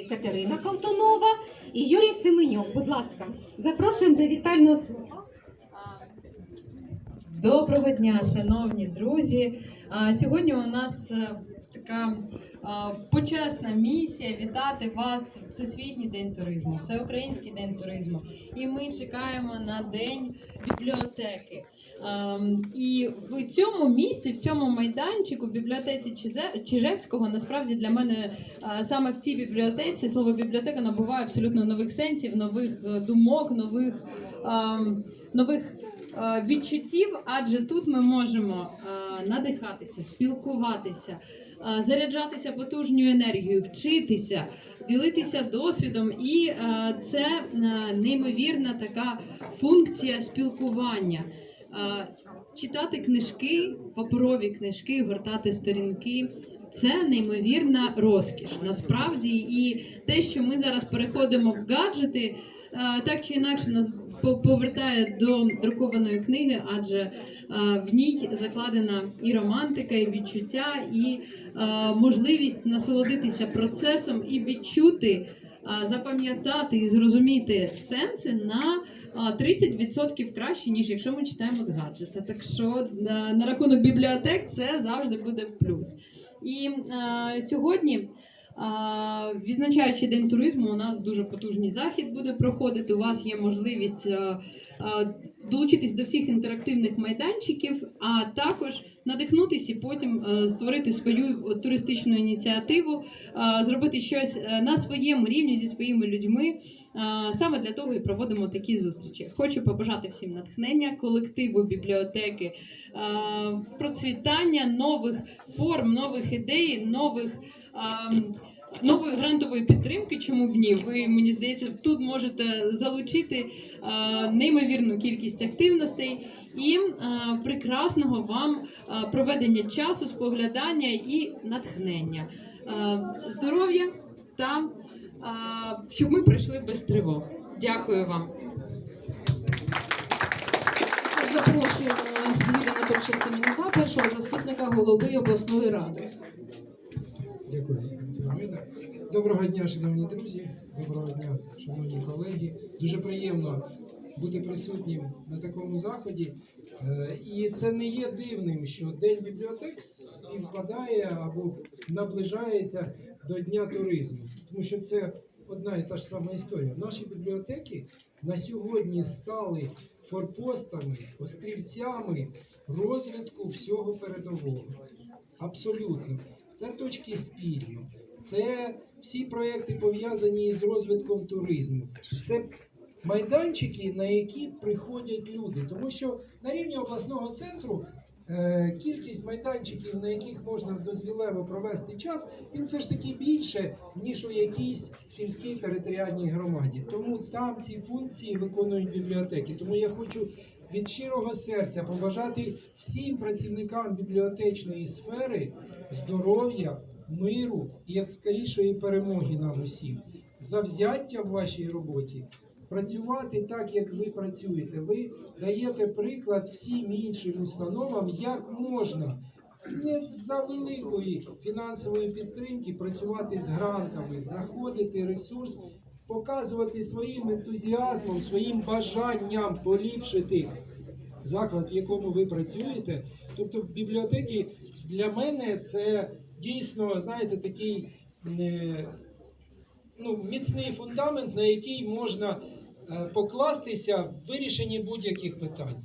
Катерина Колтунова і Юрій Семенюк. Будь ласка, запрошуємо до вітального слова. Доброго дня, шановні друзі. Сьогодні у нас е, така почесна місія вітати вас в Всесвітній день туризму, Всеукраїнський день туризму. І ми чекаємо на день бібліотеки. І в цьому місці, в цьому майданчику, в бібліотеці Чижевського, насправді для мене саме в цій бібліотеці слово бібліотека набуває абсолютно нових сенсів, нових е, думок, нових. Нових відчуттів, адже тут ми можемо е, надихатися, спілкуватися, е, заряджатися потужною енергією, вчитися, ділитися досвідом, і е, це е, неймовірна така функція спілкування. Е, Читати книжки, паперові книжки, гортати сторінки. Це неймовірна розкіш. Насправді, і те, що ми зараз переходимо в гаджети, е, так чи інакше нас повертає до друкованої книги, адже е, в ній закладена і романтика, і відчуття, і е, можливість насолодитися процесом і відчути. е, Запам'ятати і зрозуміти сенси на е, 30% краще, ніж якщо ми читаємо з гаджета. Так що на рахунок бібліотек це завжди буде плюс. І е, сьогодні Відзначаючи день туризму, у нас дуже потужний захід буде проходити. У вас є можливість а, а, долучитись до всіх інтерактивних майданчиків, а також надихнутися і потім створити свою туристичну ініціативу, зробити щось е, на своєму рівні зі своїми людьми. Саме для того і проводимо такі зустрічі. Хочу побажати всім натхнення, колективу бібліотеки, процвітання нових форм, нових ідей, нових. Нової грантової підтримки, чому б ні? Ви мені здається, тут можете залучити неймовірну кількість активностей і прекрасного вам проведення часу, споглядання і натхнення, здоров'я та щоб ми пройшли без тривог. Дякую вам. Запрошуємо Юрія Анатольовича Семенюка, першого заступника голови обласної ради. Дякую, Доброго дня, шановні друзі, доброго дня, шановні колеги. Дуже приємно бути присутнім на такому заході. Е, І це не є дивним, що День бібліотек співпадає або наближається до Дня туризму, тому що це одна і та ж сама історія. Наші бібліотеки на сьогодні стали форпостами, острівцями розвитку всього передового. Абсолютно. Це точки спільні, це всі проекти пов'язані з розвитком туризму. Це майданчики, на які приходять люди. Тому що на рівні обласного центру е, кількість майданчиків, на яких можна дозвілево провести час, він все ж таки більше, ніж у якійсь сільській територіальній громаді. Тому там ці функції виконують бібліотеки. Тому я хочу від щирого серця побажати всім працівникам бібліотечної сфери здоров'я, миру і як скорішої перемоги нам усім. Завзяття в вашій роботі, працювати так, як ви працюєте. Ви даєте приклад всім іншим установам, як можна не за великої фінансової підтримки працювати з грантами, знаходити ресурс, показувати своїм ентузіазмом, своїм бажанням поліпшити заклад, в якому ви працюєте. Тобто бібліотеки для мене це дійсно, знаєте, такий е, ну, міцний фундамент, на який можна покластися в вирішенні будь-яких питань.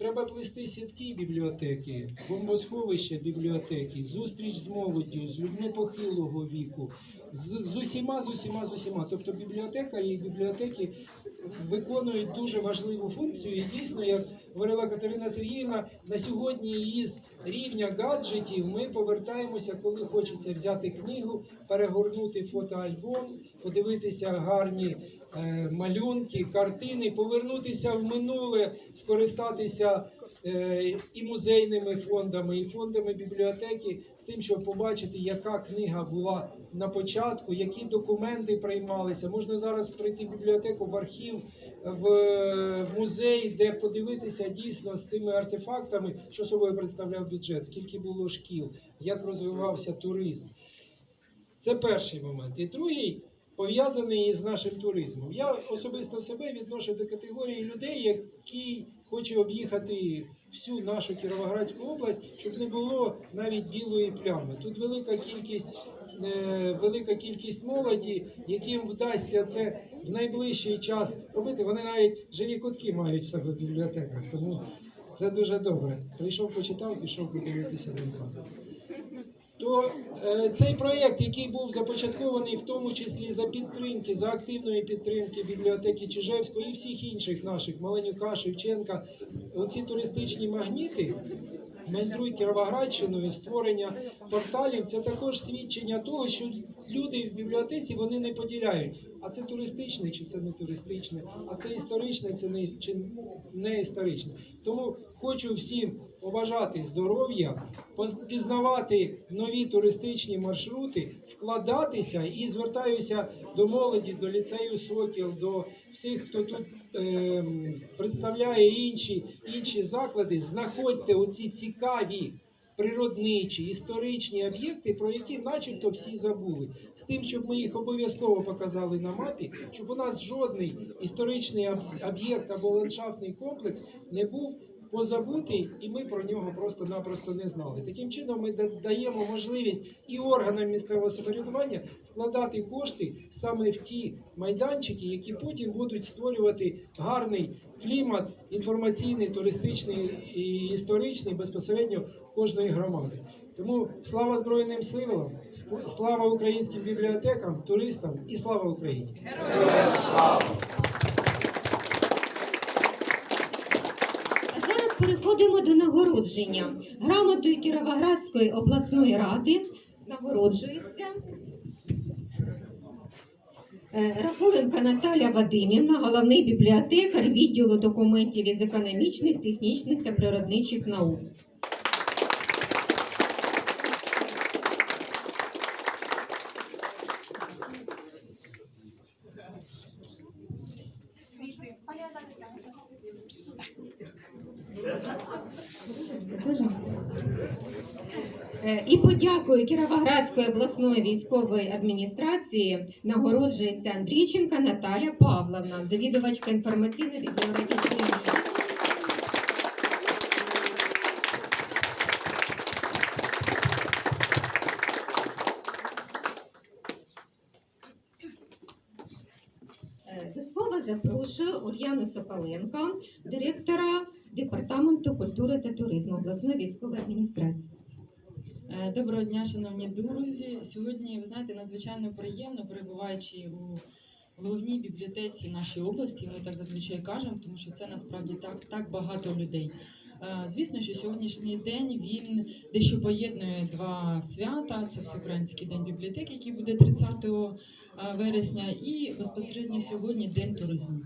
Треба плести сітки бібліотеки, бомбосховища бібліотеки, зустріч з молоддю, з людьми похилого віку, з, з усіма, з усіма, з усіма. Тобто бібліотекарі і бібліотеки виконують дуже важливу функцію. І дійсно, як говорила Катерина Сергіївна, на сьогодні із рівня гаджетів ми повертаємося, коли хочеться взяти книгу, перегорнути фотоальбом, подивитися гарні е, малюнки, картини, повернутися в минуле, скористатися е, і музейними фондами, і фондами бібліотеки з тим, щоб побачити, яка книга була на початку, які документи приймалися. Можна зараз прийти в бібліотеку, в архів, в музей, де подивитися дійсно з цими артефактами, що собою представляв бюджет, скільки було шкіл, як розвивався туризм. Це перший момент. І другий пов'язаний із нашим туризмом. Я особисто себе відношу до категорії людей, які хочуть об'їхати всю нашу Кіровоградську область, щоб не було навіть білої плями. Тут велика кількість. е, Велика кількість молоді, яким вдасться це в найближчий час робити. Вони навіть живі кутки мають в себе в бібліотеках. Тому це дуже добре. Прийшов, почитав, пішов подивитися донька. То е, цей проєкт, який був започаткований в тому числі за підтримки, за активної підтримки бібліотеки Чижевського і всіх інших наших Маленюка, Шевченка, оці туристичні магніти. Мандруй Кіровоградщиною, створення порталів це також свідчення того, що люди в бібліотеці вони не поділяють. А це туристичне чи це не туристичне, а це історичне, це не чи не історичне. Тому хочу всім побажати здоров'я, пізнавати нові туристичні маршрути, вкладатися і звертаюся до молоді, до ліцею Сокіл, до всіх, хто тут ем, представляє інші, інші заклади. Знаходьте оці цікаві природничі, історичні об'єкти, про які начебто всі забули. З тим, щоб ми їх обов'язково показали на мапі, щоб у нас жодний історичний об'єкт або ландшафтний комплекс не був позабутий, і ми про нього просто-напросто не знали. Таким чином, ми даємо можливість і органам місцевого самоврядування вкладати кошти саме в ті майданчики, які потім будуть створювати гарний клімат інформаційний, туристичний і історичний безпосередньо кожної громади. Тому слава Збройним силам, слава українським бібліотекам, туристам і слава Україні! А зараз переходимо до нагородження. Грамотою Кіровоградської обласної ради нагороджується е, Рахуленка Наталя Вадимівна, головний бібліотекар відділу документів із економічних, технічних та природничих наук. І подякою Кіровоградської обласної військової адміністрації нагороджується Андрійченка Наталя Павловна, завідувачка інформаційно-бібліографічної. Е, До слова запрошую Ульяну Соколенко, департаменту культури та туризму обласної військової адміністрації. Е, Доброго дня, шановні друзі. Сьогодні, ви знаєте, надзвичайно приємно перебуваючи у головній бібліотеці нашої області. Ми так зазвичай кажемо, тому що це насправді так, так багато людей. Е, Звісно, що сьогоднішній день він дещо поєднує два свята: це Всеукраїнський день бібліотеки, який буде 30 вересня, і безпосередньо сьогодні День туризму.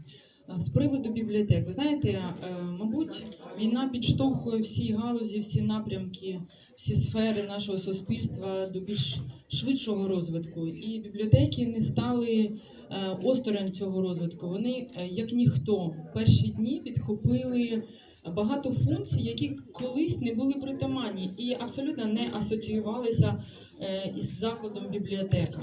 Е, З приводу бібліотек, ви знаєте, е, мабуть, війна підштовхує всі галузі, всі напрямки, всі сфери нашого суспільства до більш швидшого розвитку. І бібліотеки не стали е, осторонь цього розвитку. Вони, як ніхто, перші дні підхопили багато функцій, які колись не були притаманні і абсолютно не асоціювалися із закладом бібліотека.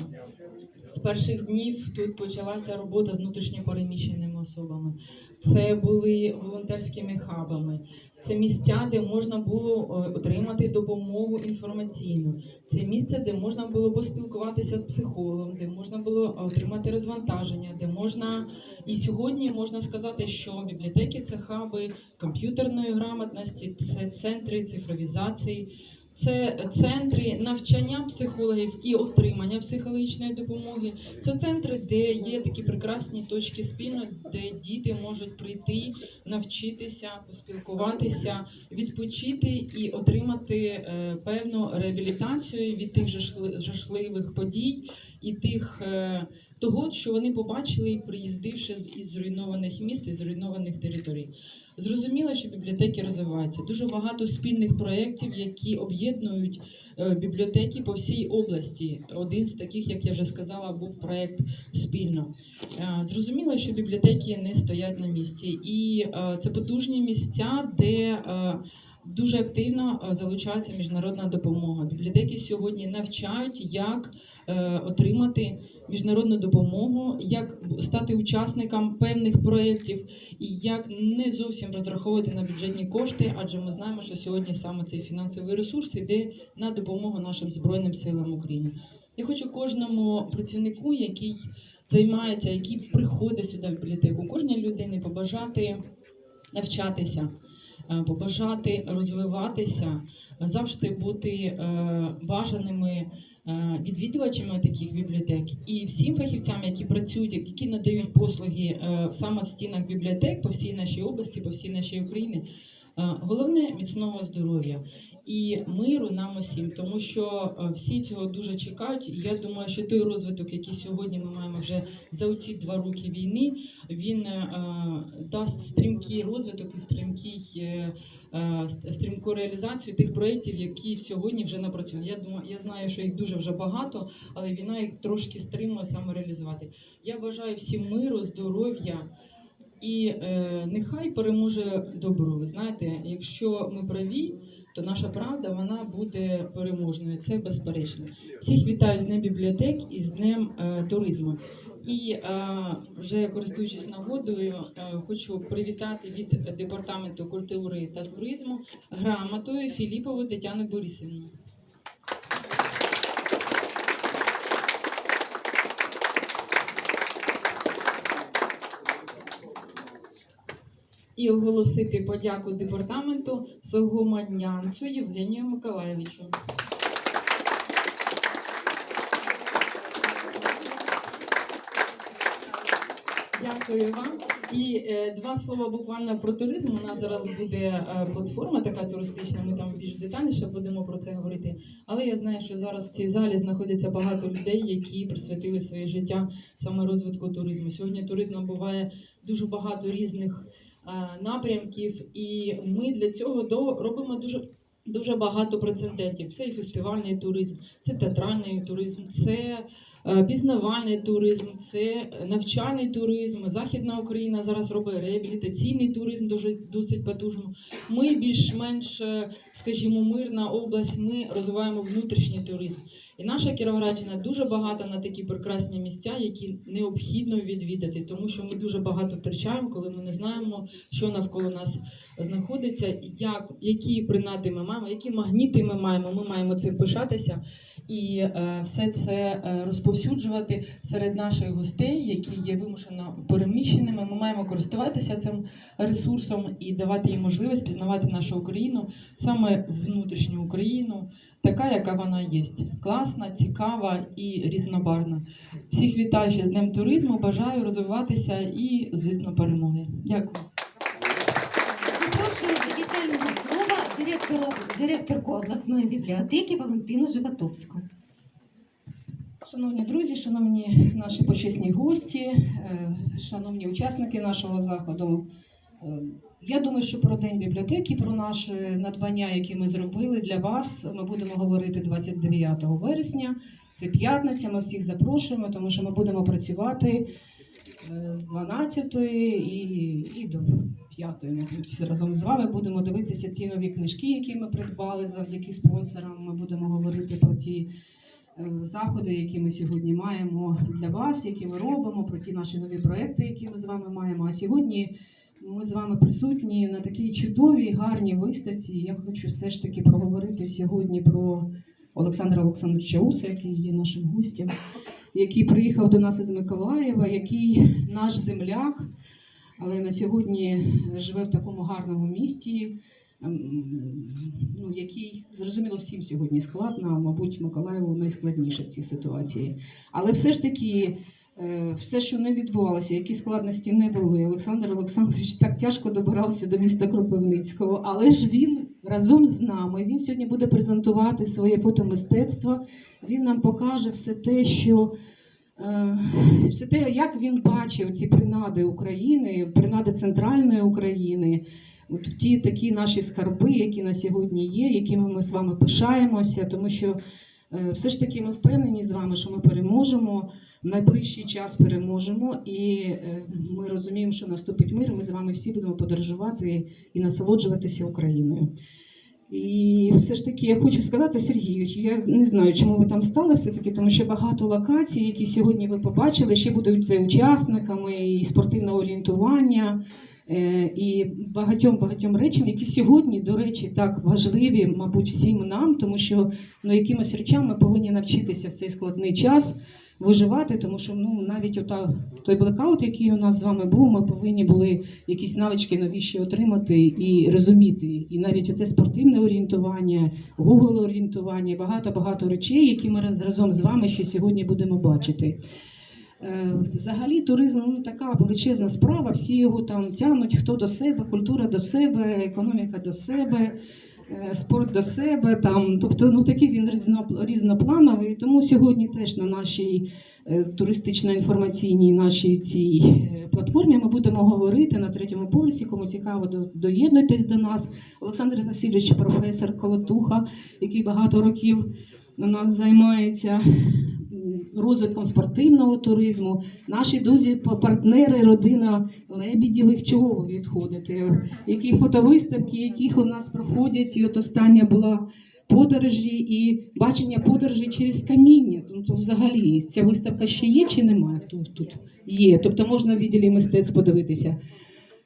З перших днів тут почалася робота з внутрішньопереміщеними особами. Це були волонтерськими хабами. Це місця, де можна було е, отримати допомогу інформаційну. Це місце, де можна було поспілкуватися з психологом, де можна було отримати розвантаження, де можна і сьогодні можна сказати, що бібліотеки це хаби комп'ютерної грамотності, це центри цифровізації. Це центри навчання психологів і отримання психологічної допомоги. Це центри, де є такі прекрасні точки спільно, де діти можуть прийти, навчитися, поспілкуватися, відпочити і отримати е, певну реабілітацію від тих жашли- жахливих подій і тих е, того, що вони побачили, приїздивши із зруйнованих міст і зруйнованих територій. Зрозуміло, що бібліотеки розвиваються. Дуже багато спільних проєктів, які об'єднують е, бібліотеки по всій області. Один з таких, як я вже сказала, був проєкт спільно. Е, Зрозуміло, що бібліотеки не стоять на місці, і е, це потужні місця, де дуже активно е, залучається міжнародна допомога. Бібліотеки сьогодні навчають, як е, отримати міжнародну допомогу, як стати учасником певних проєктів і як не зовсім розраховувати на бюджетні кошти, адже ми знаємо, що сьогодні саме цей фінансовий ресурс йде на допомогу нашим збройним силам України. Я хочу кожному працівнику, який займається, який приходить сюди в бібліотеку, кожній людині побажати навчатися, побажати розвиватися, завжди бути е, бажаними е, відвідувачами таких бібліотек і всім фахівцям, які працюють, які надають послуги е, саме в стінах бібліотек по всій нашій області, по всій нашій Україні. Е, Головне міцного здоров'я і миру нам усім, тому що е, всі цього дуже чекають. Я думаю, що той розвиток, який сьогодні ми маємо вже за ці два роки війни, він е, дасть стрімкий розвиток і стрімкий е, стрімку реалізацію тих проєктів, які сьогодні вже напрацьовані. Я думаю, я знаю, що їх дуже вже багато, але війна їх трошки стримує саме реалізувати. Я бажаю всім миру, здоров'я. І е, нехай переможе добро. Ви знаєте, якщо ми праві, то наша правда вона буде переможною. Це безперечно. Всіх вітаю з Днем бібліотек і з Днем е, туризму. І е, вже користуючись нагодою, е, хочу привітати від департаменту культури та туризму грамотою Філіпову Тетяну Борисівну. І оголосити подяку департаменту Согомаднянцю Євгенію Миколаєвичу. Дякую вам. І е, два слова буквально про туризм. У нас зараз буде е, платформа така туристична. Ми там більш детальніше будемо про це говорити. Але я знаю, що зараз в цій залі знаходяться багато людей, які присвятили своє життя саме розвитку туризму. Сьогодні туризм набуває дуже багато різних напрямків, і ми для цього робимо дуже. Дуже багато прецедентів. Це і фестивальний туризм, це театральний туризм, це е, пізнавальний туризм, це навчальний туризм. Західна Україна зараз робить реабілітаційний туризм дуже досить потужно. Ми більш-менш, е, скажімо, мирна область. Ми розвиваємо внутрішній туризм. І наша Кіровоградщина дуже багата на такі прекрасні місця, які необхідно відвідати, тому що ми дуже багато втрачаємо, коли ми не знаємо, що навколо нас знаходиться, як, які принади ми маємо, які магніти ми маємо. Ми маємо цим пишатися і е, все це е, розповсюджувати серед наших гостей, які є вимушено переміщеними. Ми маємо користуватися цим ресурсом і давати їм можливість пізнавати нашу Україну, саме внутрішню Україну, така, яка вона є. Класна, цікава і різнобарна. Всіх вітаю ще з Днем туризму. Бажаю розвиватися і, звісно, перемоги. Дякую. Запрошую до вітального слова директору, директорку обласної бібліотеки Валентину Животовську. Шановні друзі, шановні наші почесні гості, е, шановні учасники нашого заходу. Я думаю, що про День бібліотеки, про наші надбання, які ми зробили для вас, ми будемо говорити 29 вересня. Це п'ятниця. Ми всіх запрошуємо, тому що ми будемо працювати е, з 12 і, і до 5, мабуть, разом з вами будемо дивитися ті нові книжки, які ми придбали завдяки спонсорам. Ми будемо говорити про ті е, заходи, які ми сьогодні маємо для вас, які ми робимо, про ті наші нові проекти, які ми з вами маємо. А сьогодні ми з вами присутні на такій чудовій, гарній виставці. Я хочу все ж таки проговорити сьогодні про Олександра Олександровича Уса, який є нашим гостем, який приїхав до нас із Миколаєва, який наш земляк, але на сьогодні живе в такому гарному місті. ем, Ну, який зрозуміло всім сьогодні складно, мабуть, Миколаєву найскладніше в цій ситуації. Але все ж таки, все, що не відбувалося, які складності не були. Олександр Олександрович так тяжко добирався до міста Кропивницького, але ж він разом з нами. Він сьогодні буде презентувати своє фотомистецтво. Він нам покаже все те, що. е, Все те, як він бачив ці принади України, принади центральної України, от ті такі наші скарби, які на сьогодні є, якими ми з вами пишаємося, тому що е, все ж таки ми впевнені з вами, що ми переможемо. В найближчий час переможемо, і е, ми розуміємо, що наступить мир. Ми з вами всі будемо подорожувати і насолоджуватися Україною. І все ж таки я хочу сказати, Сергію, я не знаю, чому ви там стали все-таки, тому що багато локацій, які сьогодні ви побачили, ще будуть учасниками і спортивного орієнтування, е, і багатьом багатьом речам, які сьогодні, до речі, так важливі, мабуть, всім нам, тому що ну, якимось речам ми повинні навчитися в цей складний час виживати, тому що ну навіть ота той блекаут, який у нас з вами був, ми повинні були якісь навички новіші отримати і розуміти. І навіть оте спортивне орієнтування, Google орієнтування, багато багато речей, які ми раз- разом з вами ще сьогодні будемо бачити. Е, Взагалі туризм ну, така величезна справа, всі його там тягнуть, хто до себе, культура до себе, економіка до себе, е, спорт до себе. Там, тобто ну, такий він різно, різноплановий. Тому сьогодні теж на нашій е, туристично-інформаційній нашій цій платформі ми будемо говорити на третьому поверсі. Кому цікаво, до- доєднуйтесь до нас. Олександр Васильович, професор Колотуха, який багато років у нас займається розвитком спортивного туризму. Наші друзі, партнери, родина Лебідєвих, чого ви відходите? Які фотовиставки, яких у нас проходять, і от остання була подорожі і бачення подорожі через каміння. Ну, то взагалі ця виставка ще є чи немає? Тут, тут є. Тобто можна в відділі мистецтв подивитися.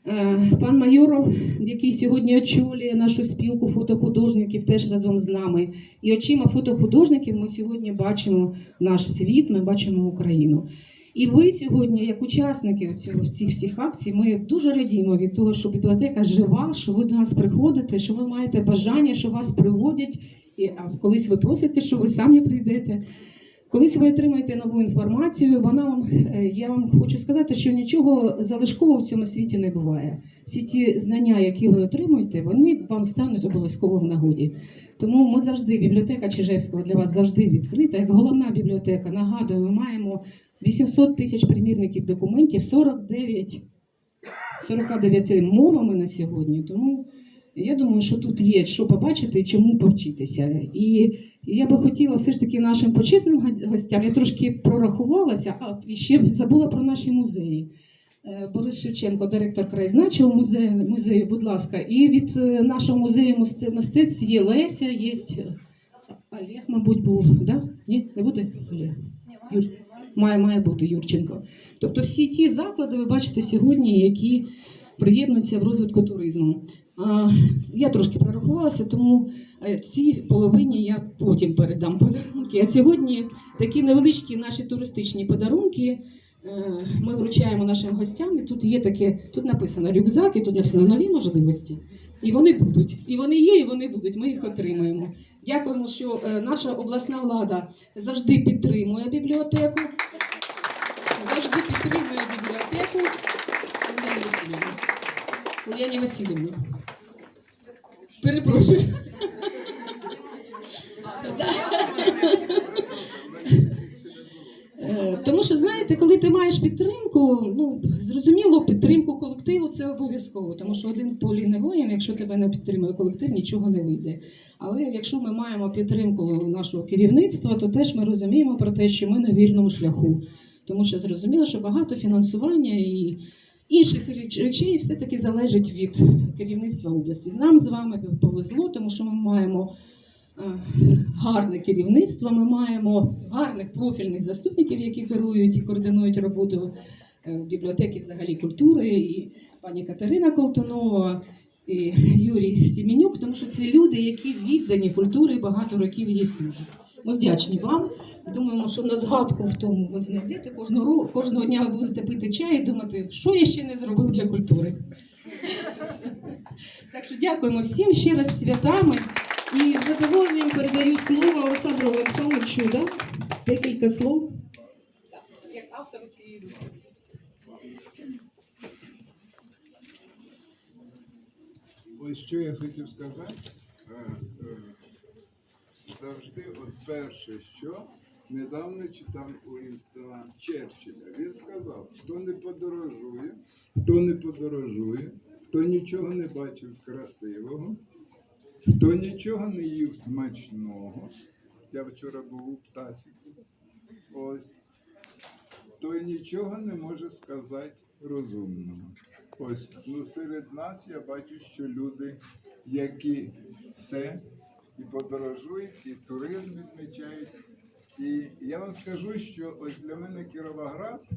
Е, Пан Майоров, який сьогодні очолює нашу спілку фотохудожників, теж разом з нами. І очима фотохудожників ми сьогодні бачимо наш світ, ми бачимо Україну. І ви сьогодні, як учасники цього цих всіх акцій, ми дуже радіємо від того, що бібліотека жива, що ви до нас приходите, що ви маєте бажання, що вас приводять. І а колись ви просите, що ви самі прийдете. Колись ви отримаєте нову інформацію, вона вам е, я вам хочу сказати, що нічого залишкового в цьому світі не буває. Всі ті знання, які ви отримуєте, вони вам стануть обов'язково в нагоді. Тому ми завжди, бібліотека Чижевського для вас завжди відкрита. Як головна бібліотека, нагадую, ми маємо 800 тисяч примірників документів, 49, 49 мовами на сьогодні. Тому я думаю, що тут є що побачити і чому повчитися. Я би хотіла все ж таки нашим почесним гостям, я трошки прорахувалася, а і ще забула про наші музеї. Е, Борис Шевченко, директор краєзнавчого музею, музею, будь ласка. І від е, нашого музею мистецтв є Леся, є Олег, мабуть, був. Да? Ні, не буде? Олег. Юр... Має, має бути Юрченко. Тобто всі ті заклади ви бачите сьогодні, які приєднуються в розвитку туризму. А, Я трошки прорахувалася, тому е, цій половині я потім передам подарунки. А сьогодні такі невеличкі наші туристичні подарунки е, ми вручаємо нашим гостям. І тут є таке, тут написано рюкзак, і тут написано нові можливості. І вони будуть. І вони є, і вони будуть. Ми їх отримаємо. Дякуємо, що е, наша обласна влада завжди підтримує бібліотеку. Завжди підтримує бібліотеку. Уляні Васильівні. Уляні Васильівні. Перепрошую. Е, Тому що знаєте, коли ти маєш підтримку, ну зрозуміло, підтримку колективу це обов'язково, тому що один в полі не воїн, якщо тебе не підтримує колектив, нічого не вийде. Але якщо ми маємо підтримку нашого керівництва, то теж ми розуміємо про те, що ми на вірному шляху, тому що зрозуміло, що багато фінансування і інших речей все-таки залежить від керівництва області. Нам з вами повезло, тому що ми маємо е, гарне керівництво, ми маємо гарних профільних заступників, які керують і координують роботу е, бібліотеки взагалі культури, і пані Катерина Колтунова, і Юрій Сімінюк, тому що це люди, які віддані культурі багато років її служать. Ми вдячні вам. Думаємо, що на згадку в тому ви знайдете кожного кожного дня ви будете пити чай і думати, що я ще не зробив для культури. Так що дякуємо всім ще раз святами. І з задоволенням передаю слово Олександру Олександровичу. Да? Декілька слов. Як автор цієї виставки. Ось що я хотів сказати. Завжди, от перше, що недавно читав Уінстона Черчилля. Він сказав, хто не подорожує, хто не подорожує, хто нічого не бачив красивого, хто нічого не їв смачного. Я вчора був у птасіку. Ось. Той нічого не може сказати розумного. Ось, ну серед нас я бачу, що люди які все і подорожують, і туризм відмічають. І я вам скажу, що ось для мене Кіровоград,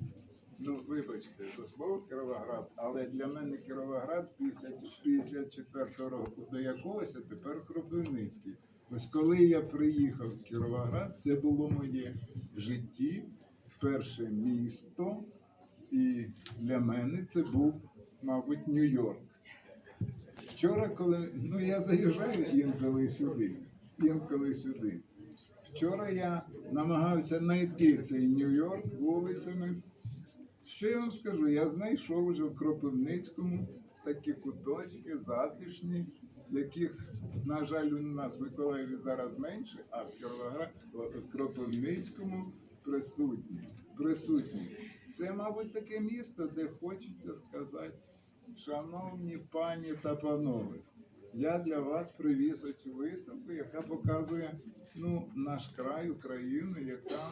ну вибачте, за слово Кіровоград, але для мене Кіровоград 54 року до якогось, тепер Кропивницький. Ось коли я приїхав в Кіровоград, це було моє житті перше місто, і для мене це був, мабуть, Нью-Йорк. Вчора, коли ну я заїжджаю інколи сюди, інколи сюди. Вчора я намагався знайти цей Нью-Йорк вулицями. Що я вам скажу? Я знайшов уже в Кропивницькому такі куточки затишні, яких, на жаль, у нас в Миколаєві зараз менше, а в Кропивницькому присутні. присутні. Це, мабуть, таке місто, де хочеться сказати, шановні пані та панове, я для вас привіз оцю виставку, яка показує ну, наш край, Україну, яка,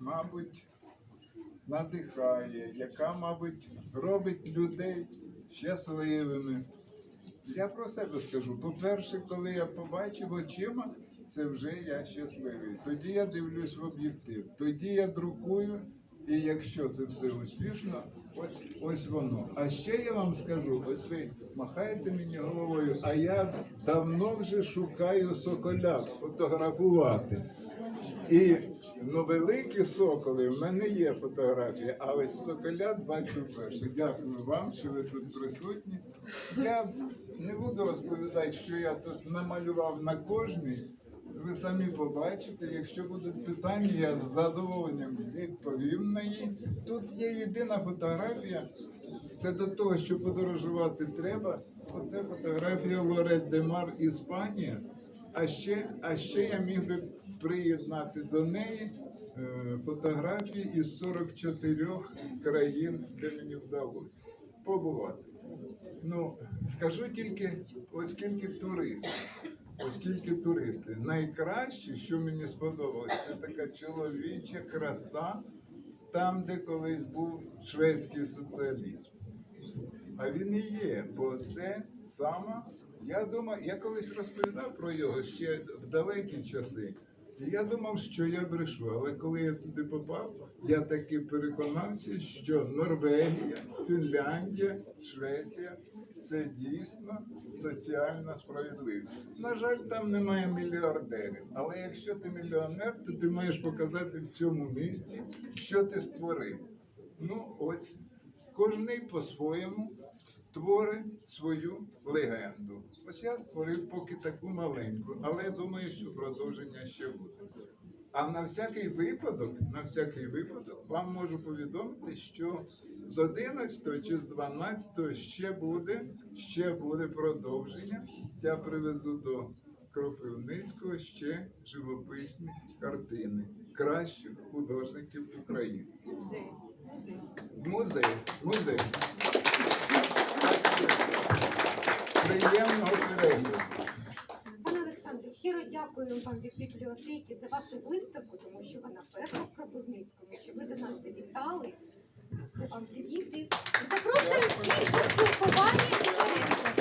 мабуть, надихає, яка, мабуть, робить людей щасливими. Я про себе скажу. По-перше, коли я побачив очима, це вже я щасливий. Тоді я дивлюсь в об'єктив, тоді я друкую, і якщо це все успішно, ось ось воно. А ще я вам скажу: ось ви махаєте мені головою, а я давно вже шукаю соколя сфотографувати. І ну, великі соколи, в мене є фотографія, а ось соколят бачу вперше. Дякую вам, що ви тут присутні. Я не буду розповідати, що я тут намалював на кожній. Ви самі побачите, якщо будуть питання, я з задоволенням відповім на їх. Тут є єдина фотографія. Це до того, що подорожувати треба. Оце фотографія Лорет Демар Іспанія. А ще, а ще я міг би приєднати до неї е, фотографії із 44 країн, де мені вдалося побувати. Ну, скажу тільки, оскільки туристи, оскільки туристи. Найкраще, що мені сподобалось, це така чоловіча краса там, де колись був шведський соціалізм. А він і є, бо це саме, я думаю, я колись розповідав про його ще в далекі часи. І я думав, що я брешу, але коли я туди попав, я таки переконався, що Норвегія, Фінляндія, Швеція це дійсно соціальна справедливість. На жаль, там немає мільярдерів. Але якщо ти мільйонер, то ти маєш показати в цьому місці, що ти створив. Ну, ось кожний по-своєму творить свою легенду. Ось я створив поки таку маленьку, але я думаю, що продовження ще буде. А на всякий випадок, на всякий випадок, вам можу повідомити, що з 11 чи з 12 ще буде, ще буде продовження. Я привезу до Кропивницького ще живописні картини кращих художників України. Музей, музей. Приємного перегляду. Щиро дякую вам від бібліотеки за вашу виставку, тому що вона перша в Кропивницькому, що ви до нас завітали. Привіти. Запрошую всіх спілкування